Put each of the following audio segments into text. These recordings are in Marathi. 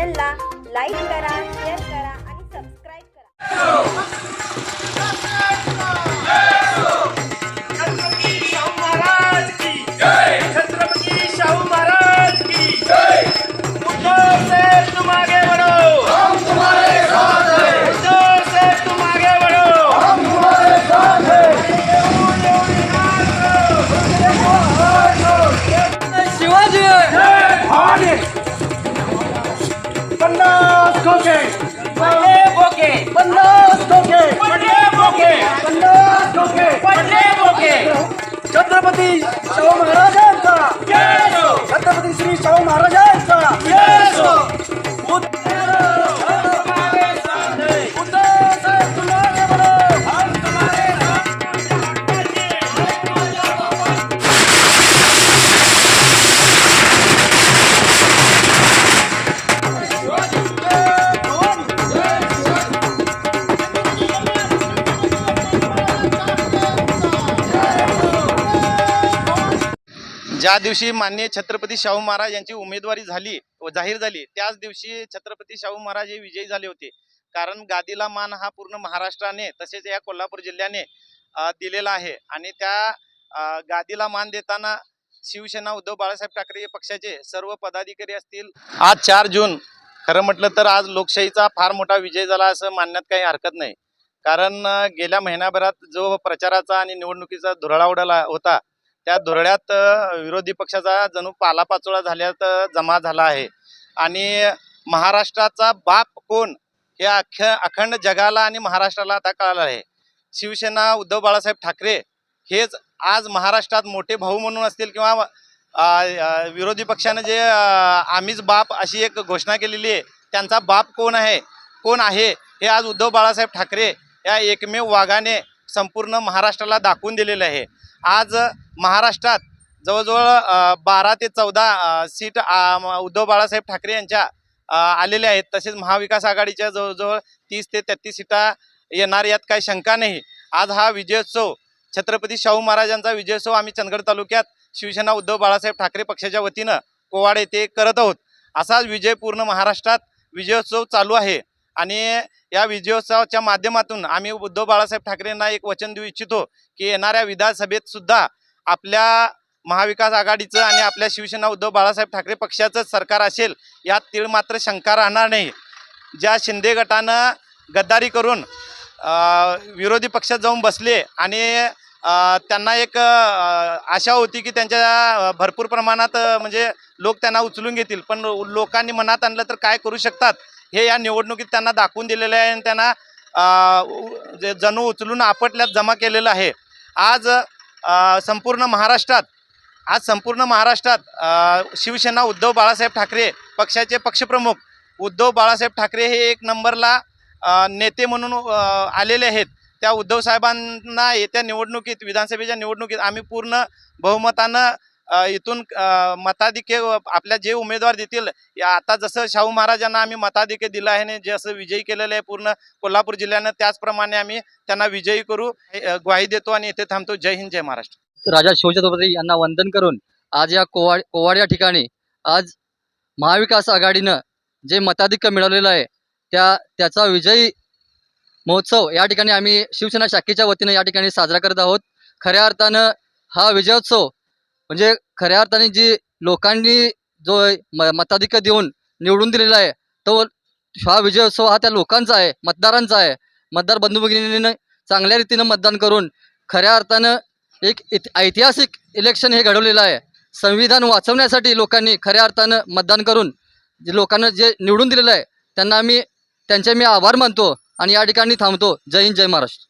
चॅनलला लाईक करा शेअर करा। छत्रपती शाहू महाराजांचा. छत्रपती श्री शाहू महाराजांचा. ज्या दिवशी माननीय छत्रपती शाहू महाराज यांची उमेदवारी झाली व जाहीर झाली त्याच दिवशी छत्रपती शाहू महाराज हे विजयी झाले होते. कारण गादीला मान हा पूर्ण महाराष्ट्राने तसेच या कोल्हापूर जिल्ह्याने दिलेला आहे. आणि त्या गादीला मान देताना शिवसेना उद्धव बाळासाहेब ठाकरे पक्षाचे सर्व पदाधिकारी असतील. आज चार जून खरं म्हटलं तर आज लोकशाहीचा फार मोठा विजय झाला असं मानण्यात काही हरकत नाही. कारण गेल्या महिन्याभरात जो प्रचाराचा आणि निवडणुकीचा धुरळा उडाला होता त्या धुरळ्यात विरोधी पक्षाचा जणू पालापाचोळा झाल्यात जमा झाला आहे. आणि महाराष्ट्राचा बाप कोण? हे अख्ख अखंड जगाला आणि महाराष्ट्राला आता कळालं आहे. शिवसेना उद्धव बाळासाहेब ठाकरे हेच आज महाराष्ट्रात मोठे भाऊ म्हणून असतील किंवा विरोधी पक्षानं जे आम्हीच बाप अशी एक घोषणा केलेली आहे त्यांचा बाप कोण आहे? कोण आहे? हे आज उद्धव बाळासाहेब ठाकरे या एकमेव वाघाने संपूर्ण महाराष्ट्राला दाखवून दिलेलं आहे. आज महाराष्ट्रात जवळजवळ बारा ते चौदा सीट उद्धव बाळासाहेब ठाकरे यांच्या आलेले आलेल्या आहेत. तसेच महाविकास आघाडीच्या जवळजवळ तीस ते तेहतीस सीटा येणार यात काही शंका नाही. आज हा विजयोत्सव छत्रपती शाहू महाराजांचा विजयोत्सव आम्ही चंदगड तालुक्यात शिवसेना उद्धव बाळासाहेब ठाकरे पक्षाच्या वतीनं कोवाड येथे करत आहोत. असाच विजय पूर्ण महाराष्ट्रात विजयोत्सव चालू आहे. आणि या विजयोत्सवाच्या माध्यमातून आम्ही उद्धव बाळासाहेब ठाकरेंना एक वचन देऊ इच्छितो की येणाऱ्या विधानसभेत सुद्धा आपल्या महाविकास आघाडीचं आणि आपल्या शिवसेना उद्धव बाळासाहेब ठाकरे पक्षाचं सरकार असेल यात तीळ मात्र शंका राहणार नाही. ज्या शिंदे गटानं गद्दारी करून विरोधी पक्षात जाऊन बसले आणि त्यांना एक आशा होती की त्यांच्या भरपूर प्रमाणात म्हणजे लोक त्यांना उचलून घेतील पण लोकांनी मनात आणलं तर काय करू शकतात? हे या निवडणुकीत त्यांना दाखवून दिलेलं आहे आणि त्यांना जणू उचलून आपटल्यात जमा केलेलं आहे. आज संपूर्ण महाराष्ट्रात आज संपूर्ण महाराष्ट्रात शिवसेना उद्धव बाळासाहेब ठाकरे पक्षाचे पक्षप्रमुख उद्धव बाळासाहेब ठाकरे हे एक नंबरला नेते म्हणून आलेले आहेत. त्या उद्धव साहेबांना येत्या निवडणुकीत विधानसभेच्या निवडणुकीत आम्ही पूर्ण बहुमतानं इथून मताधिके आपल्या जे उमेदवार देतील या आता जसं शाहू महाराजांना आम्ही मताधिके दिलं आहे आणि जसं विजयी केलेलं आहे पूर्ण कोल्हापूर जिल्ह्यानं त्याचप्रमाणे आम्ही त्यांना विजयी करू ग्वाही देतो आणि इथे थांबतो. जय हिंद जय महाराष्ट्र. राजा शिवछत्रपती यांना वंदन करून आज या कोवाड कोवाड या ठिकाणी आज महाविकास आघाडीनं जे मताधिक्य मिळवलेलं आहे त्या त्याचा विजयी महोत्सव या ठिकाणी आम्ही शिवसेना शाखेच्या वतीनं या ठिकाणी साजरा करत आहोत. खऱ्या अर्थानं हा विजयोत्सव म्हणजे खऱ्या अर्थाने जी लोकांनी जो म देऊन निवडून दिलेला आहे तो हा विजयोत्सव हा त्या लोकांचा आहे मतदारांचा आहे. मतदार बंधू भगिनीनं चांगल्या रीतीनं मतदान करून खऱ्या अर्थानं एक इत ऐतिहासिक इलेक्शन हे घडवलेलं आहे. संविधान वाचवण्यासाठी लोकांनी खऱ्या अर्थानं मतदान करून जे लोकांना जे निवडून दिलेलं आहे त्यांना मी त्यांचे मी आभार मानतो आणि या ठिकाणी थांबतो. जय हिंद जय महाराष्ट्र.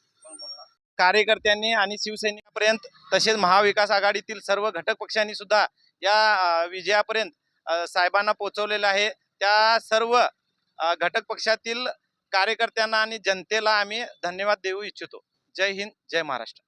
कार्यकर्त्यांनी आणि शिवसैनिकापर्यंत तसेच महाविकास आघाडीतील सर्व घटक पक्षांनी सुद्धा या विजयापर्यंत साहेबांना पोहोचवलेलं आहे. त्या सर्व घटक पक्षातील कार्यकर्त्यांना आणि जनतेला आम्ही धन्यवाद देऊ इच्छितो. जय हिंद जय महाराष्ट्र.